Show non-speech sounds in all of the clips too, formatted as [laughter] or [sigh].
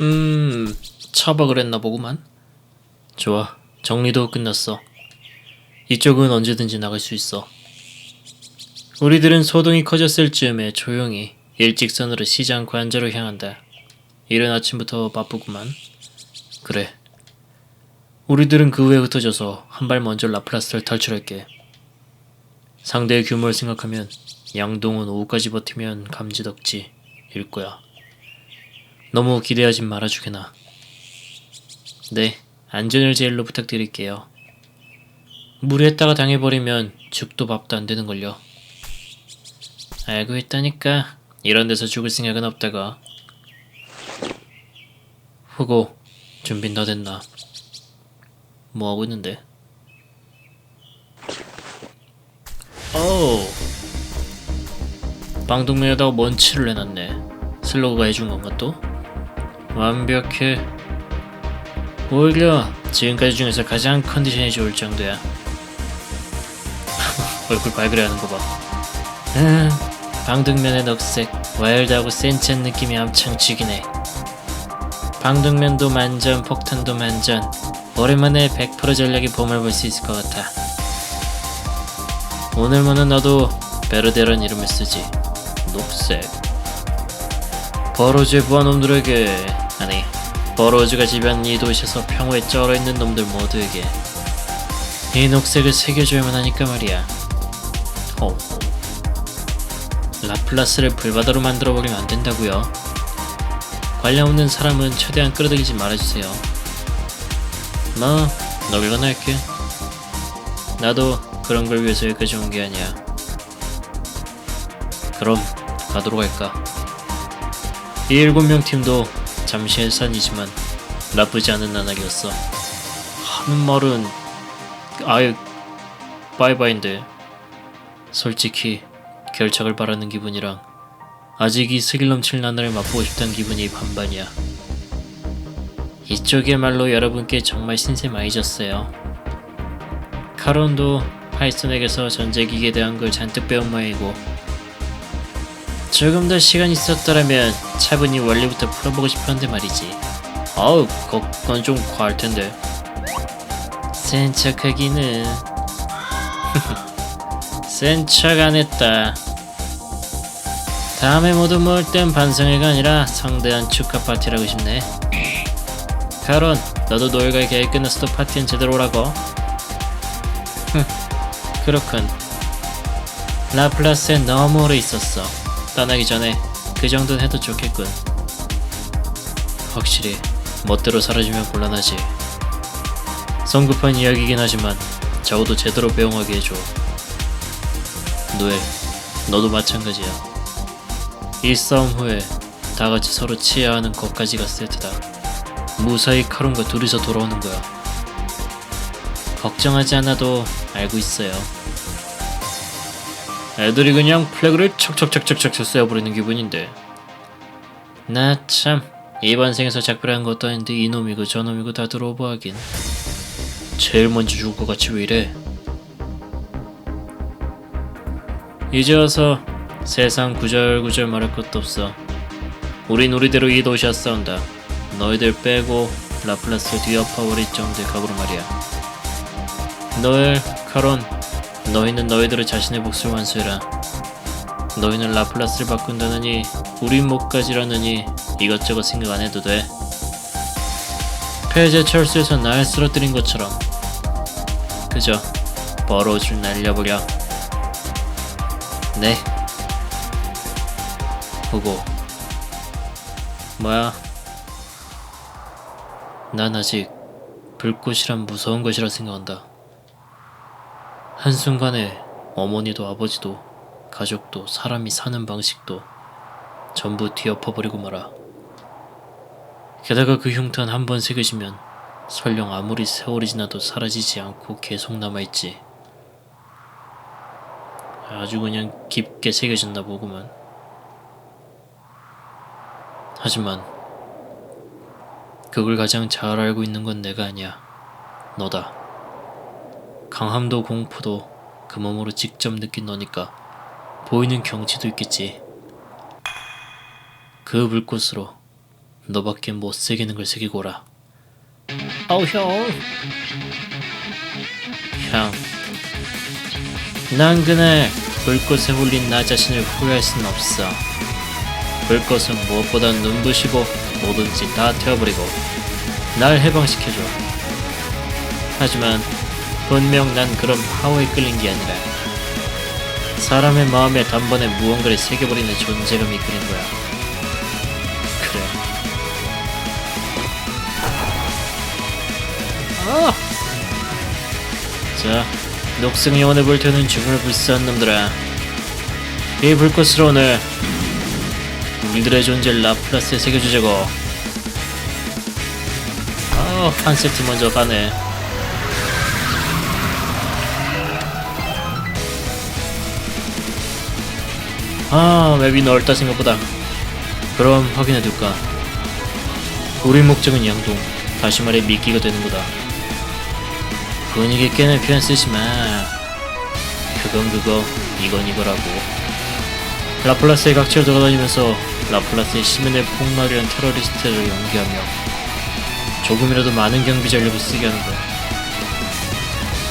음, 차박을 했나 보구만. 좋아, 정리도 끝났어. 이쪽은 언제든지 나갈 수 있어. 우리들은 소동이 커졌을 즈음에 조용히 일직선으로 시장 관저로 향한다. 이른 아침부터 바쁘구만. 그래. 우리들은 그 후에 흩어져서 한 발 먼저 라플라스를 탈출할게. 상대의 규모를 생각하면 양동은 오후까지 버티면 감지덕지 일 거야. 너무 기대하진 말아주게나. 네, 안전을 제일로 부탁드릴게요. 무리했다가 당해버리면 죽도 밥도 안 되는걸요. 알고 있다니까 이런 데서 죽을 생각은 없다가. 후고, 준비 다 됐나? 뭐 하고 있는데? 어우. 방독면에다가 먼치를 해놨네. 슬로우가 해준 건가 또? 완벽해. 오히려 지금까지 중에서 가장 컨디션이 좋을 정도야. [laughs] 얼굴 발그레하는 거 봐. 음, 방독면의 녹색, 와일드하고 센치한 느낌이 엄청 죽이네. 방독면도 만점, 폭탄도 만점. 오랜만에 100% 전략의 봄을 볼 수 있을 것 같아. 오늘만은 나도 베르데란 이름을 쓰지. 녹색. 버로즈의 부하놈들에게 버로즈가 지배한 이 도시에서 평화에 쩔어있는 놈들 모두에게 이 녹색을 새겨줘야만 하니까 말이야. 어. 라플라스를 불바다로 만들어버리면 안 된다고요? 관련 없는 사람은 최대한 끌어들이지 말아주세요. 뭐 너길만 할게. 나도 그런 걸 위해서 여기까지 온 게 아니야. 그럼 가도록 할까? 이 일곱 명 팀도 잠시 해산이지만 나쁘지 않은 나날이었어. 하는 말은 아예 바이바인데 솔직히 결착을 바라는 기분이랑 아직 이 스릴 넘칠 나날을 맛보고 싶다는 기분이 반반이야. 이쪽이야말로 여러분께 정말 신세 많이 졌어요. 카론도 파이썬에게서 전자기기에 대한 걸 잔뜩 배운 모양이고 조금 더 시간 있었더라면 차분히 원리부터 풀어보고 싶었는데 말이지. 거, 그건 좀 과할 텐데. 센 척하기는. [laughs] 센 척 안 했다. 다음에 모두 모을 땐 반성회가 아니라 성대한 축하 파티라고 싶네. 카론, 너도 노일갈 계획 끝났어도 파티는 제대로 오라고. 흥, [laughs] 그렇군. 라플라스에 너무 오래 있었어. 떠나기 전에 그 정도는 해도 좋겠군. 확실히 멋대로 사라지면 곤란하지. 성급한 이야기긴 하지만 적어도 제대로 배웅하게 해줘. 노엘, 너도 마찬가지야. 이 싸움 후에 다 같이 서로 치야하는 것까지가 세트다. 무사히 카론과 둘이서 돌아오는 거야. 걱정하지 않아도 알고 있어요. 애들이 그냥 플래그를 척척척척척 쏘여버리는 기분인데. 나 참 이번 생에서 작별한 것도 아닌데 이놈이고 저놈이고 다 들어오고 하긴. 제일 먼저 죽을 것 같이 왜 이래? 이제 와서 세상 구절구절 말할 것도 없어. 우린 우리대로 이 도시와 싸운다. 너희들 빼고 라플라스 뒤엎어 버릴 정도의 각오로 말이야. 노엘, 카론 너희는 너희들의 자신의 몫을 완수해라. 너희는 라플라스를 바꾼다느니 우리 목까지라느니 이것저것 생각 안 해도 돼. 폐제 철수에서 날 쓰러뜨린 것처럼 그저 버러우줄 날려버려. 네. 보고 뭐야? 난 아직 불꽃이란 무서운 것이라 생각한다. 한순간에 어머니도 아버지도 가족도 사람이 사는 방식도 전부 뒤엎어버리고 말아. 게다가 그 흉탄 한 번 새겨지면 설령 아무리 세월이 지나도 사라지지 않고 계속 남아있지. 아주 그냥 깊게 새겨졌나 보구만. 하지만 그걸 가장 잘 알고 있는 건 내가 아니야. 너다. 강함도 공포도 그 몸으로 직접 느낀 너니까 보이는 경치도 있겠지. 그 불꽃으로 너밖에 못 새기는 걸 새기고 오라. 어우 형. 형. 난 그날 불꽃에 홀린 나 자신을 후회할 순 없어. 불꽃은 무엇보다 눈부시고 뭐든지 다 태워버리고 날 해방시켜줘. 하지만 분명 난 그런 파워에 끌린 게 아니라 사람의 마음에 단번에 무언가를 새겨버리는 존재감이 이끄는 거야. 그래. 아! 자, 녹색 영혼의 불태우는 죽음을 불사한 놈들아. 이 불꽃으로 오늘 우리들의 존재를 라플라스에 새겨주자고. 아, 한 세트 먼저 가네. 아, 맵이 넓다 생각보다. 그럼 확인해둘까? 우리 목적은 양동, 다시 말해 미끼가 되는 거다. 분위기 깨는 표현 쓰지 마. 그건 그거, 이건 이거라고. 라플라스의 각지를 돌아다니면서 라플라스의 시민의 폭발이란 테러리스트를 연기하며 조금이라도 많은 경비 전력을 쓰게 하는 거야.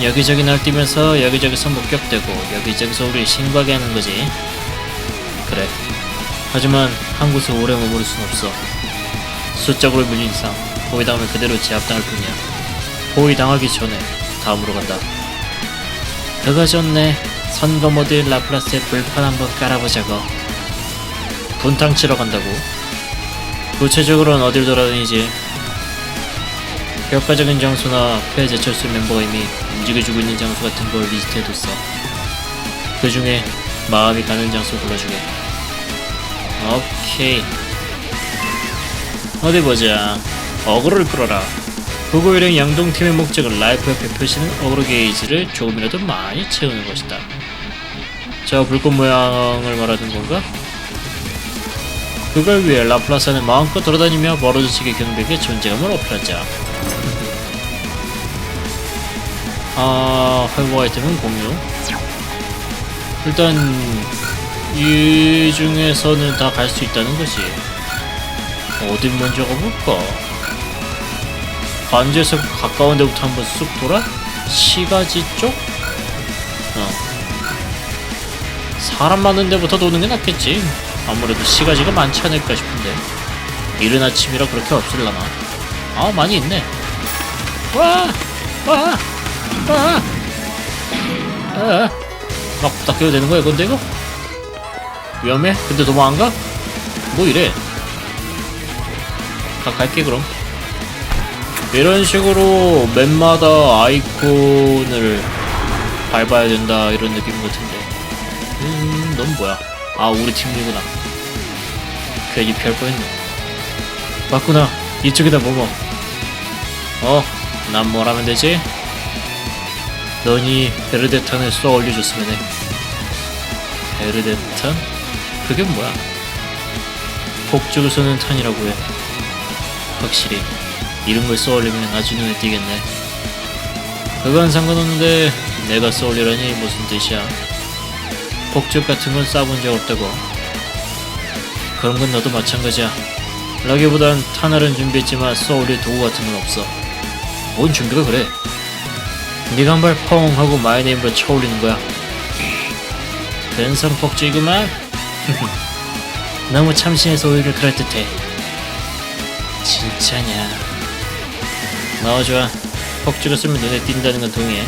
여기저기 날뛰면서 여기저기서 목격되고 여기저기서 우리를 신고하게 하는 거지. 그래. 하지만 한 곳에 오래 머무를 순 없어. 수적으로 밀린 이상 포위당하면 그대로 제압당할 뿐이야. 포위당하기 전에 다음으로 간다. 그거 좋네. 선거 모드의 라플라스에 불판 한번 깔아보자고. 분탕 치러 간다고. 구체적으로는 어딜 돌아다니지? 효과적인 장소나 폐 제철수 멤버가 이미 움직여주고 있는 장소 같은 걸 리스트해뒀어. 그 중에 마음이 가는 장소 골라주게. 오케이. 어디 보자. 어그로를 끌어라. 구고일행 양동팀의 목적은 라이프 옆에 표시는 어그로 게이지를 조금이라도 많이 채우는 것이다. 저 불꽃 모양을 말하는 건가? 그걸 위해 라플라스는 마음껏 돌아다니며 멀어지게 경비에게 존재감을 어필하자. 아, 회복 아이템은 공유. 일단 이 중에서는 다 갈 수 있다는 거지. 어딜 먼저 가볼까? 관제에서 가까운 데부터 한번 쑥 돌아? 시가지 쪽? 어. 사람 많은 데부터 도는 게 낫겠지. 아무래도 시가지가 많지 않을까 싶은데. 이른 아침이라 그렇게 없을라나. 아, 많이 있네. 와! 와! 와! 아! 막 부탁해도 되는 거야, 근데 이거? 위험해? 근데 도망 안 가? 뭐 이래? 가, 갈게, 그럼. 이런 식으로 맵마다 아이콘을 밟아야 된다, 이런 느낌 같은데. 음, 넌 뭐야? 아, 우리 팀이구나. 괜히 피할 뻔했네. 맞구나. 이쪽이다, 뭐뭐. 어, 난뭘 하면 되지? 너니 베르데탄을 쏘아 올려줬으면 해. 베르데탄? 그게 뭐야? 폭죽을 쏘는 탄이라고 해. 확실히 이런 걸 쏘아올리면 아주 눈에 띄겠네. 그건 상관없는데 내가 쏘아올리라니 무슨 뜻이야? 폭죽 같은 건 쏴본 적 없다고. 그런 건 너도 마찬가지야. 라기보단 탄알은 준비했지만 쏘아올릴 도구 같은 건 없어. 뭔 준비가 그래? 네가 한 발 펑 하고 마이네임으로 쳐올리는 거야. 근성 폭주이구만. [laughs] 너무 참신해서 오히려 그럴듯해. 진짜냐? 어 좋아. 폭주를 쓰면 눈에 띈다는 건 동의해.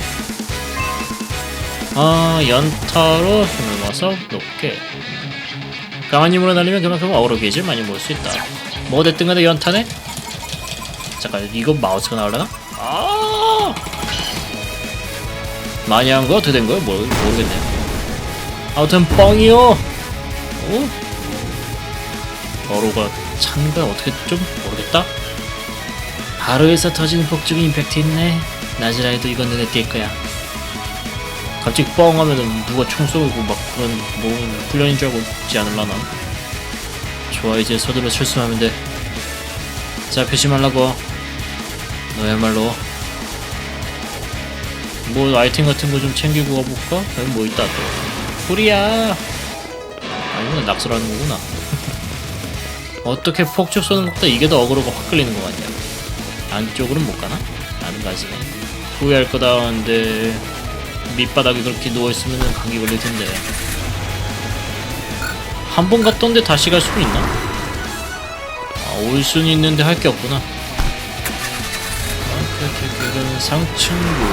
아 연타로 힘을 모아서 높게. 강한 힘으로 날리면 그만큼 어그로 게이지를 많이 모을 수 있다. 뭐 됐든 간에 연타네? 잠깐 이거 마우스가 나오려나? 아 많이 한 거 어떻게 된 거야? 뭐, 모르겠네. 아무튼 뻥이요. 어? 어로가 찬가 어떻게 좀 모르겠다. 하루에서 터지는 폭죽이 임팩트 있네. 해도 이건 눈에 띌 거야. 갑자기 뻥 하면은 누가 총 쏘고 막 그런 뭐 훈련인 줄 알고 있지 않을라나. 좋아 이제 서둘러 출소하면 돼. 잡히지 말라고. 너야말로 뭐 아이템 같은 거 좀 챙기고 가볼까? 여기 뭐 있다 또. 풀이야. 아니구나 낙서라는 거구나. 어떻게 폭죽 쏘는 것보다 이게 더 어그로가 확 끌리는 것 같냐 안쪽으로는 못 가나? 안 가지네 후회할 거다 근데 밑바닥에 그렇게 누워있으면 감기 걸릴 텐데 한 번 갔던데 다시 갈 수는 있나? 아, 올 수는 있는데 할 게 없구나 아, 그렇게 상층구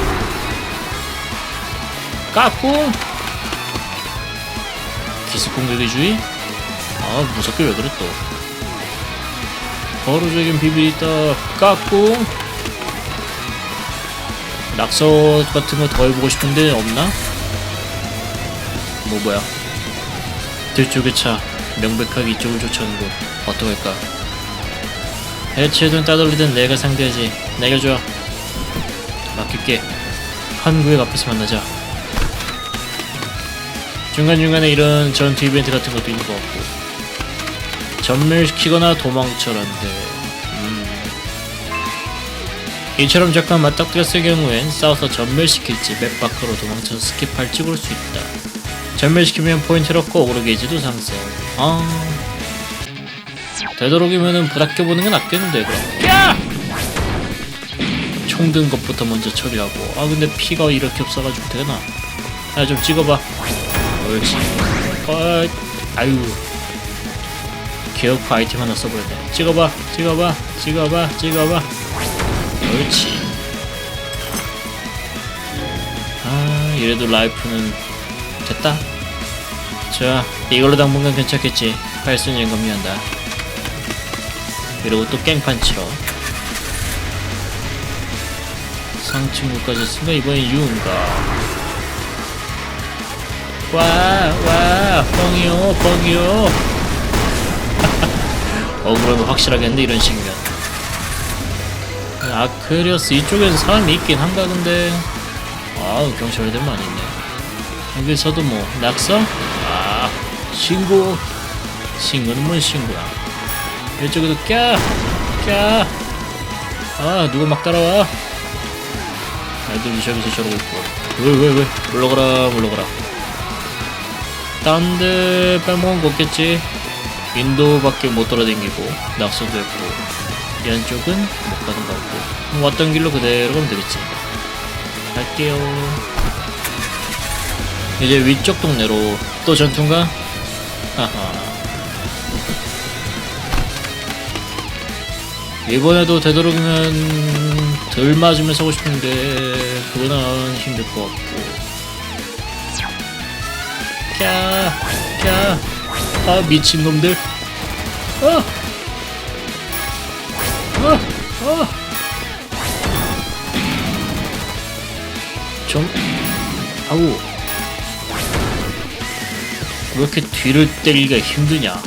까꿍 기습 공격의 주의? 아 무섭게 왜 그래 또? 거루적인 비밀이 있다. 까꿍. 낙서 같은 거 더 해보고 싶은데 없나? 뭐 뭐야. 뒤쪽의 차 명백하게 이쪽을 쫓아오는군 어떡할까? 해체든 따돌리든 내가 상대하지. 내가 좋아. 맡길게. 한 구역 앞에서 만나자 중간중간에 이런 전투 이벤트 같은 것도 있는 것 같고. 전멸시키거나 도망쳐라는데. 음. 이처럼 잠깐 맞닥뜨렸을 경우엔 싸워서 전멸시킬지 맵 밖으로 도망쳐서 스킵할지 고를 수 있다. 전멸시키면 포인트를 얻고 오르 게이지도 상승 아... 되도록이면은 부닥겨 보는 게 낫겠는데 그럼. 야! 총 든 것부터 먼저 처리하고. 아 근데 피가 이렇게 없어가지고 되나? 야좀 찍어봐 옳지. 어, 아유. 개혁파 아이템 하나 써버렸네 찍어봐 찍어봐 찍어봐 찍어봐. 옳지. 아 이래도 라이프는 됐다? 자 이걸로 당분간 괜찮겠지. 팔순 영감이한다. 이러고 또 깽판 치러. 상층구까지 했으니까 이번엔 유은가 와, 와, 뻥이요, 뻥이요. [laughs] 억울하면 확실하겠는데, 이런 식이면. 아크리어스 이쪽에서 사람이 있긴 한가, 근데. 아우, 경찰들 많이 있네. 여기서도 뭐, 낙서? 아, 신고. 신고는 뭔 신고야. 이쪽에도 꺄! 꺄! 아, 누가 막 따라와. 애들 이 저기서 저러고 있고. 왜, 왜, 왜? 물러가라, 물러가라. 딴 데 빼먹은 거 없겠지. 인도밖에 못 돌아다니고 낙서도 했고 이 안쪽은 못 가는 거 같고. 왔던 길로 그대로 가면 되겠지. 갈게요. 이제 위쪽 동네로 또 전투인가? 하하. 이번에도 되도록이면 덜 맞으면서 하고 싶은데 그거는 힘들 것 같고 캬, 캬. 아, 미친놈들. 어! 어! 어! 좀, 아우. 왜 이렇게 뒤를 때리기가 힘드냐?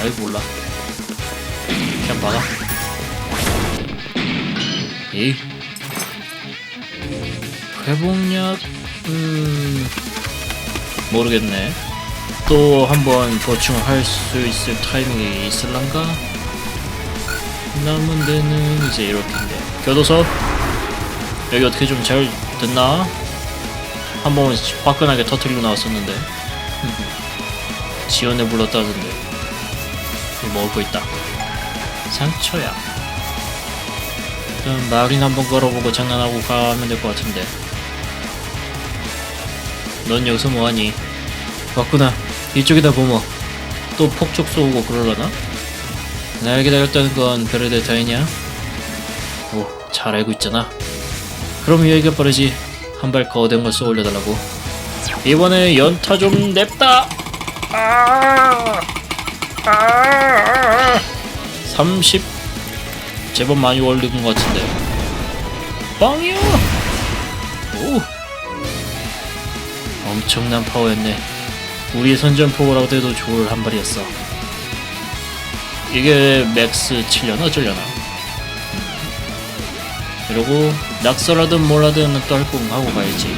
아이, 몰라. 그냥 막아. 에이. 회복약, 음, 모르겠네. 또 한번 보충을 할수 있을 타이밍이 있을란가? 남은 데는 이제 이렇게인데. 교도소? 여기 어떻게 좀 잘 됐나? 한 번 화끈하게 터트리고 나왔었는데. [laughs] 지원에 불렀다던데. 먹을 거 있다. 상처야. 그럼 마을이나 한번 걸어보고 장난하고 가면 될 것 같은데. 넌 여기서 뭐하니? 왔구나. 이쪽이다 보모. 또 폭죽 쏘고 그러려나? 날 기다렸다는 건 별의별 다이냐? 오, 잘 알고 있잖아. 그럼 여기가 빠르지. 한 발 거대한 걸 쏘 올려달라고. 이번에 연타 좀 냅다! 아! 아! 30 제법 많이 올리는 것 같은데. 빵이요! 오! 엄청난 파워였네. 우리의 선전포고라고 해도 좋을 한 발이었어. 이게 맥스 치려나 어쩌려나. 이러고 낙서라든 뭐라든 또할거 하고 가야지.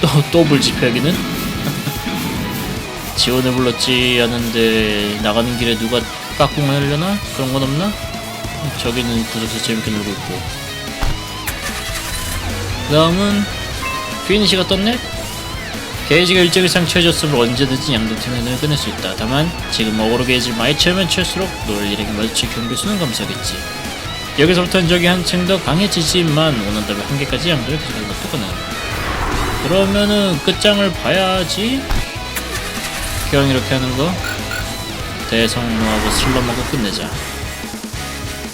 또, 또 불집혀 여기는? [laughs] 지원을 불렀지 않은데 나가는 길에 누가 깍꿍 하려나? 그런 건 없나? 저기는 구석에서 재밌게 놀고 있고. 그 다음은 피니시가 떴네? 게이지가 일정 이상 채워졌으면 언제든지 양동팀의 눈을 끊을 수 있다. 다만 지금 어그로 게이지를 많이 채우면 채울수록 노을일에게 마주칠 경비수는 감사하겠지. 여기서부터는 적이 한층 더 강해지지만 원한다면 한계까지 양도를 가져가는 것도 가능. 그러면은 끝장을 봐야지. 그냥 이렇게 하는 거 대성노하고 슬럼하고 끝내자.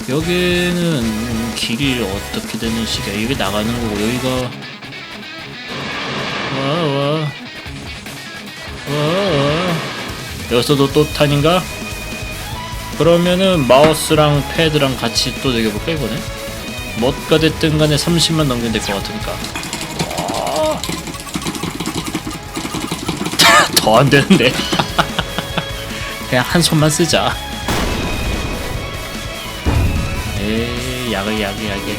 여기는 길이 어떻게 되는 식이야? 이게 나가는 거고 여기가 와와 와 여기서도 또 탄인가? 그러면은 마우스랑 패드랑 같이 또 되게볼까 이거네? 뭐가 됐든 간에 30만 넘기면 될 것 같으니까. [laughs] 더 안 되는데. [laughs] 그냥 한 손만 쓰자. 약을 약이 약이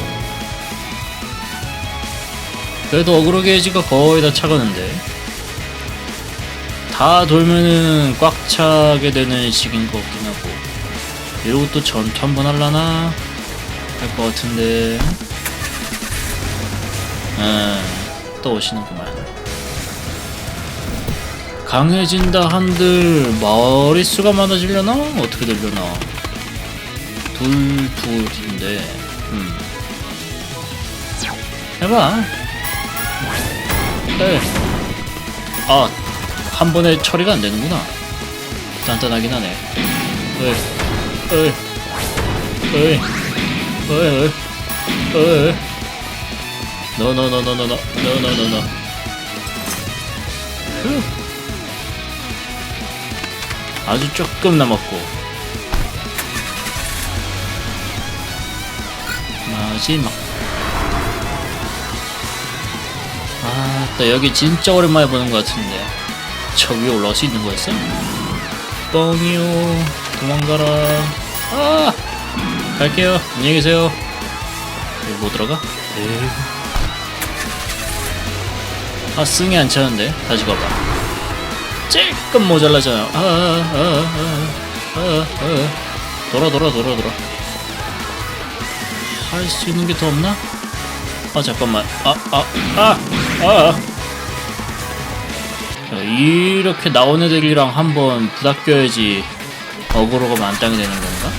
그래도 어그로 게이지가 거의 다 차가는데 다 돌면은 꽉 차게 되는 식인 것 같긴 하고 이러고 또 전투 한 번 할라나 할 것 같은데 음또 오시는구만 강해진다 한들 머릿수가 많아지려나? 어떻게 되려나? 둘, 둘인데, 음. 해봐. 에. 아, 한 번에 처리가 안 되는구나. 단단하긴 하네. 어이, 어이, 어이, 어이, 어이, 어이. 너너너너너너, 너너너너. 휴. 아주 조금 남았고. 마지막. 아, 또 여기 진짜 오랜만에 보는 것 같은데. 저 위에 올라갈 수 있는 거였어? 뻥이요. 도망가라. 아! 갈게요. 안녕히 계세요. 여기 못 들어가? 에이. 아, 승이 안 차는데? 다시 가봐. 조금 모자라잖아. 아, 아, 아, 아, 아, 아. 돌아, 돌아, 돌아, 돌아. 할 수 있는 게 더 없나? 아 잠깐만 아아아 아, 자, 이렇게 나온 애들이랑 한번 부닥겨야지 어그로가 만땅이 되는 건가?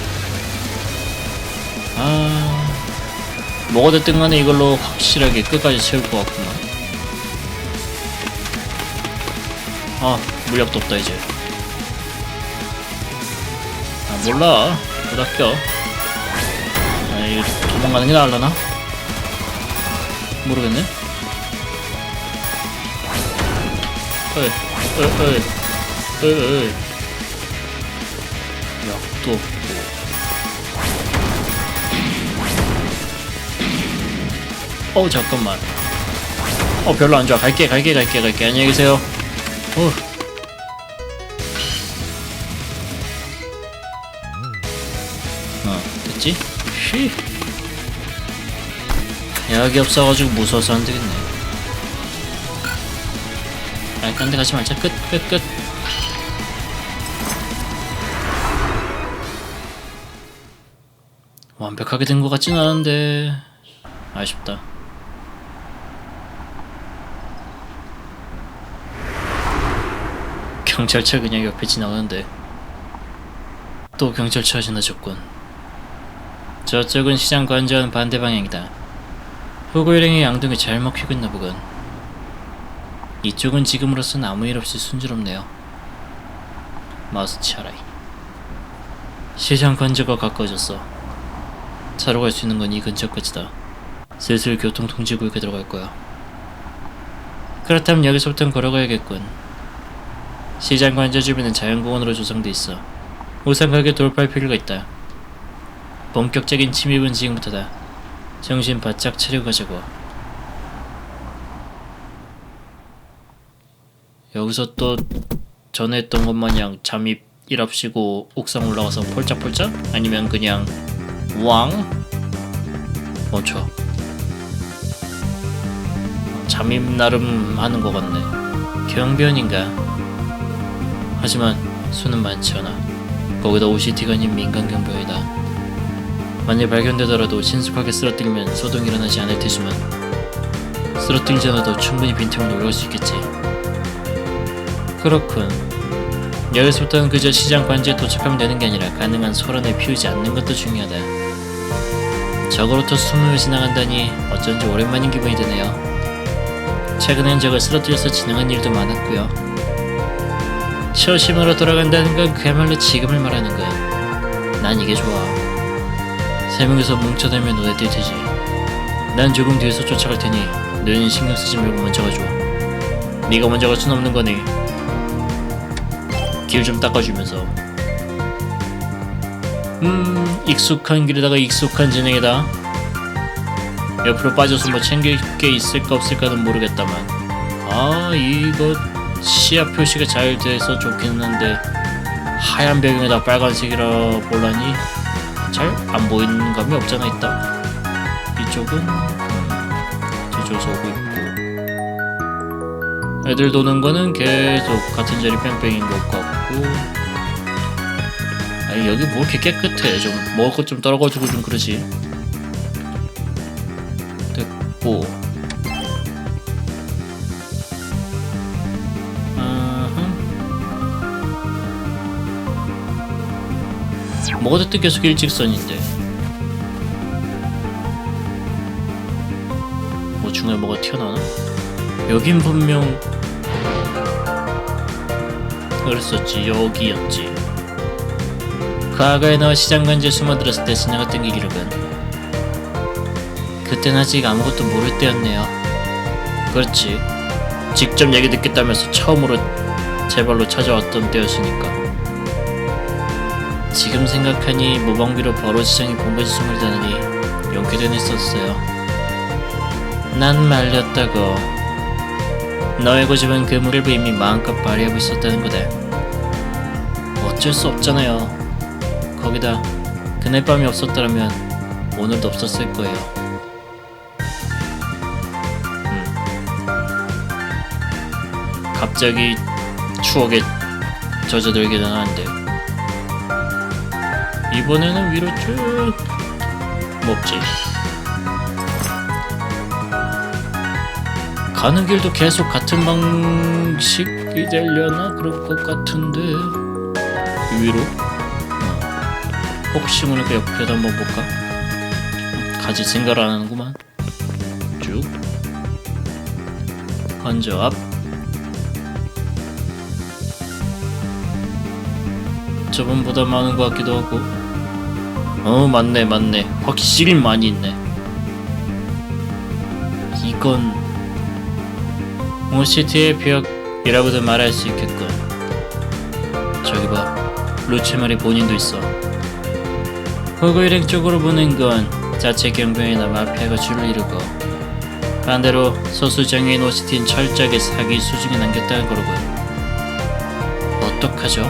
아 뭐가 됐든 간에 이걸로 확실하게 끝까지 채울 것 같구나 아 물약도 없다 이제 아 몰라 부닥겨 아, 이거 도망가는 게 나을라나? 모르겠네. 어이, 어이, 어이, 어이. 약도 없고. 어, 잠깐만. 어, 별로 안 좋아. 갈게, 갈게, 갈게, 갈게. 안녕히 계세요. 어. 어, 됐지? 쉬. 약이 없어가지고 무서워서 안 되겠네. 아, 딴데 가지 말자. 끝, 끝, 끝. 완벽하게 된 것 같진 않은데 아쉽다. 경찰차 그냥 옆에 지나가는데 또 경찰차 지나쳤군. 저쪽은 시장 관저와는 반대 방향이다. 호구일행의 양동이 잘 먹히고 있나 보군. 이쪽은 지금으로선 아무 일 없이 순조롭네요. 마우스 치아라이. 시장 관저가 가까워졌어. 차로 갈 수 있는 건 이 근처까지다. 슬슬 교통 통제구역에 들어갈 거야. 그렇다면 여기서부터는 걸어가야겠군. 시장 관저 주변은 자연공원으로 조성돼 있어. 우상하게 돌파할 필요가 있다. 본격적인 침입은 지금부터다. 정신 바짝 차리고 가자고. 여기서 또 전에 했던 것 마냥 잠입 일합시고 옥상 올라가서 폴짝폴짝? 아니면 그냥 왕? 멈춰. 잠입 나름 하는 것 같네. 경비원인가? 하지만 수는 많지 않아. 거기다 OCT가 아닌 민간 경비원이다. 만일 발견되더라도 신속하게 쓰러뜨리면 소동이 일어나지 않을 테지만 쓰러뜨리지 않아도 충분히 빈틈을 노려갈 수 있겠지. 그렇군. 여기서부터는 그저 시장 관지에 도착하면 되는 게 아니라 가능한 소란을 피우지 않는 것도 중요하다. 적으로부터 숨을 지나간다니 어쩐지 오랜만인 기분이 드네요. 최근엔 적을 쓰러뜨려서 진행한 일도 많았고요. 초심으로 돌아간다는 건 그야말로 지금을 말하는 거야. 난 이게 좋아. 세 명이서 뭉쳐들면 노래뛸 테지. 난 조금 뒤에서 쫓아갈 테니 너희는 신경 쓰지 말고 먼저 가줘. 네가 먼저 갈 순 없는 거니. 길 좀 닦아주면서. 음, 익숙한 길에다가 익숙한 진행이다. 옆으로 빠져서 뭐 챙길 게 있을까 없을까는 모르겠다만. 아, 이거 시야 표시가 잘 돼서 좋기는 한데 하얀 배경에다 빨간색이라 볼라니 잘 안 보이는 감이 없잖아 있다. 이쪽은 음, 뒤쪽에서 오고 있고 애들 도는 거는 계속 같은 자리 뺑뺑인 것 같고. 아니 여기 뭐 이렇게 깨끗해. 좀 먹을 것 좀 떨어가지고 좀 그러지. 됐고. 뭐가 됐든 계속 일직선인데. 뭐 중간에 뭐가 튀어나오나? 여긴 분명 그랬었지 여기였지. 과거에 너와 시장관지에 숨어들었을 때 지나갔던 그 기록은 그땐 아직 아무것도 모를 때였네요. 그렇지. 직접 얘기 듣겠다면서 처음으로 제 발로 찾아왔던 때였으니까. 지금 생각하니 모방비로 버러지장이 본거지성을 다느니 용기도 했었어요. 난 말렸다고 너의 고집은 그 무릎을 이미 마음껏 발휘하고 있었다는 거다. 어쩔 수 없잖아요. 거기다 그날 밤이 없었더라면 오늘도 없었을 거예요. 음. 갑자기 추억에 젖어들기는 하는데 이번에는 위로 쭉 먹지. 가는 길도 계속 같은 방식이 되려나? 그럴 것 같은데. 위로. 어. 혹시 모르니까 옆에도 한번 볼까? 가지 생각을 안 하는구만. 쭉. 먼저 앞. 저번보다 많은 것 같기도 하고. 어 맞네 맞네. 확실히 많이 있네. 이건 모시티의 벽이라고도 말할 수 있겠군. 저기 봐, 루치말이 본인도 있어. 호구 일행 쪽으로 보는 건 자체 경비행이나 마피아가 줄을 이루고 반대로 소수 정의인 오시티는 철저하게 사기 수중에 남겼다는 거로군. 어떡하죠?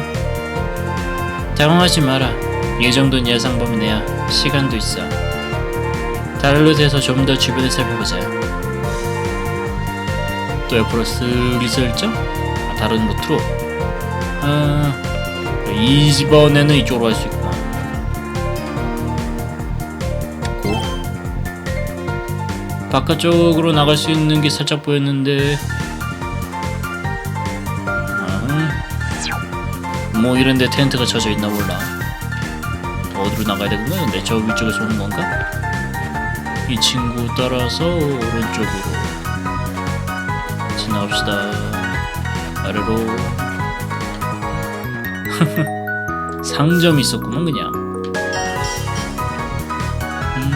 당황하지 마라. 이 정도는 예상 범위 내야 시간도 있어. 다른 루트에서 좀 더 주변을 살펴보자. 또 옆으로 쓱 슬쩍? 아, 다른 루트로? 아 이번에는 이쪽으로 갈 수 있구나. 고. 바깥쪽으로 나갈 수 있는 게 살짝 보였는데. 아, 뭐 이런데 텐트가 쳐져 있나 몰라. 어디로 나가야 되구나 근데 저 위쪽에서 오는 건가? 이 친구 따라서 오른쪽으로. 지 나갑시다. 아래로 [laughs] 상점이 있었구만 그냥. 음,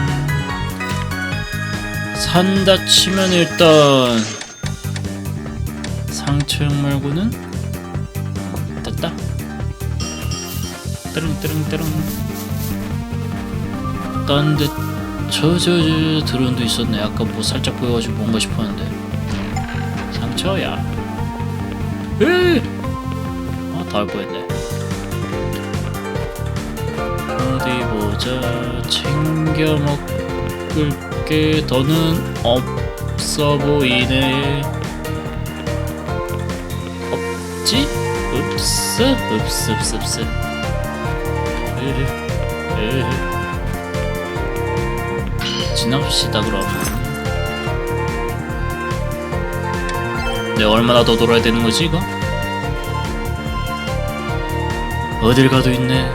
산다 치면 일단 상처형 말고는 됐다. 뜨릉뜨릉뜨릉. 딴데 저저 저 드론도 있었네. 아까 뭐 살짝 보여가지고 뭔가 싶었는데. 상처야. 으! 아, 다할 뻔했네. 어디 보자. 챙겨 먹을 게 더는 없어 보이네. 없지? 없어? 없어, 없어, 없어. 으흐, 으흐. 지납시다, 그럼. 네, 얼마나 더 돌아야 되는 거지 이거? 어딜 가도 있네.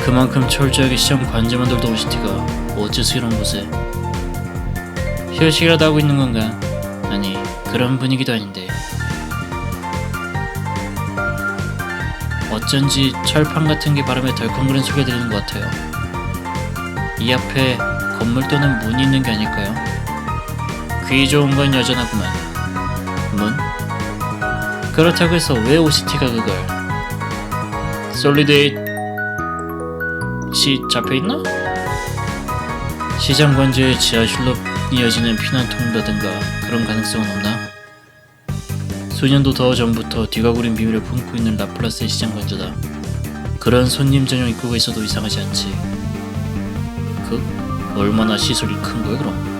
그만큼 철저하게 시험 관제만 돌던 OCT가 어째서 이런 곳에 휴식이라도 하고 있는 건가? 아니 그런 분위기도 아닌데 어쩐지 철판 같은 게 바람에 덜컹거리는 소리가 들리는 것 같아요. 이 앞에 건물 또는 문이 있는 게 아닐까요? 귀 좋은 건 여전하구만. 문? 그렇다고 해서 왜 OCT가 그걸? 솔리드 에잇 시 잡혀있나? 시장 관제의 지하실로 이어지는 피난 통로라든가 그런 가능성은 없나? 수년도 더 전부터 뒤가 구린 비밀을 품고 있는 라플라스의 시장 관제다. 그런 손님 전용 입구가 있어도 이상하지 않지. 그 얼마나 시설이 큰 거야 그럼?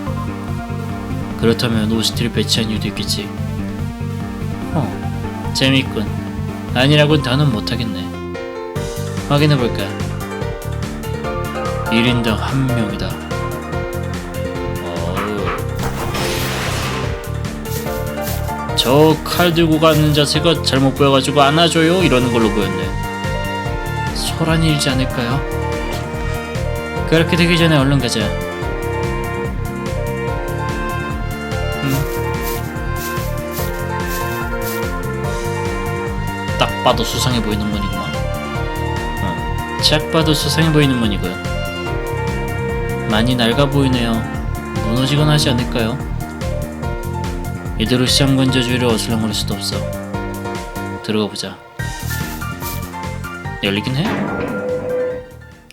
그렇다면 오스티를 배치한 이유도 있겠지. 어, 재미있군. 아니라고는 단언 못하겠네. 확인해볼까? 1인당 한 명이다. 어우. 저칼 들고 가는 자세가 잘못 보여가지고 안아줘요 이러는 걸로 보였네. 소란이 일지 않을까요? 그렇게 되기 전에 얼른 가자. 봐도 수상해 보이는 문이구만. 어, 딱 봐도 수상해 보이는 문이군. 많이 낡아 보이네요. 무너지거나 하지 않을까요? 이대로 시장 건조주의를 어슬렁거릴 수도 없어. 들어가 보자. 열리긴 해?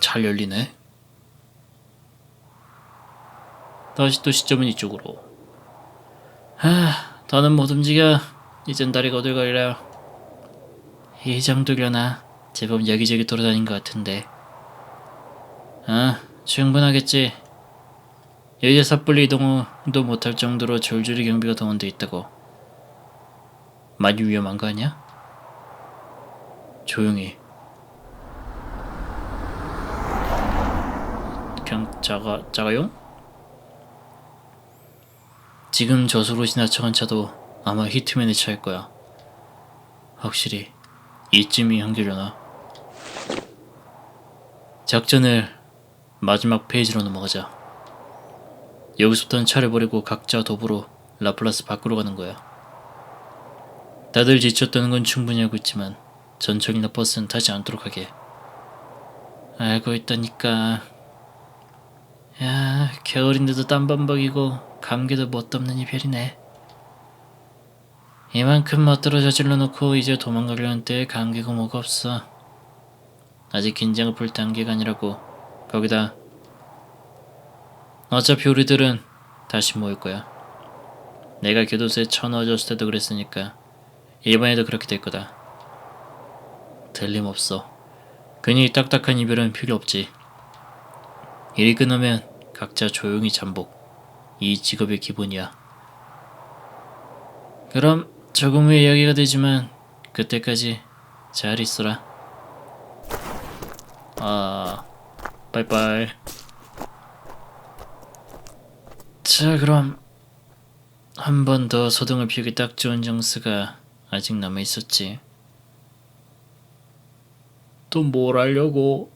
잘 열리네. 다시 또 시점은 이쪽으로. 하, 더는 못 움직여. 이젠 다리가 어딜 가리라. 이 정도려나 제법 여기저기 돌아다닌 것 같은데. 아, 충분하겠지. 여기에 섣불리 이동도 못할 정도로 줄줄이 경비가 동원돼 있다고. 많이 위험한 거 아니야? 조용히. 그냥 작아 작아요? 지금 저수로 지나쳐간 차도 아마 히트맨의 차일 거야. 확실히 이쯤이 한계려나. 작전을 마지막 페이지로 넘어가자. 여기서부터는 차를 버리고 각자 도보로 라플라스 밖으로 가는 거야. 다들 지쳤다는 건 충분히 알고 있지만 전철이나 버스는 타지 않도록 하게. 알고 있다니까. 야, 겨울인데도 땀범벅이고 감기도 뭣도 없는 이별이네. 이만큼 멋들어 저질러 놓고 이제 도망가려는 때에 감기고 뭐가 없어. 아직 긴장을 풀 단계가 아니라고. 거기다 어차피 우리들은 다시 모일 거야. 내가 교도소에 쳐넣어졌을 때도 그랬으니까 이번에도 그렇게 될 거다. 틀림없어. 괜히 딱딱한 이별은 필요 없지. 일이 끝나면 각자 조용히 잠복. 이 직업의 기본이야. 그럼 조금 후에 이야기가 되지만 그때까지 잘 있어라. 아, 빠이빠이. 자, 그럼 한 번 더 소등을 피우기 딱 좋은 정수가 아직 남아 있었지. 또 뭘 하려고?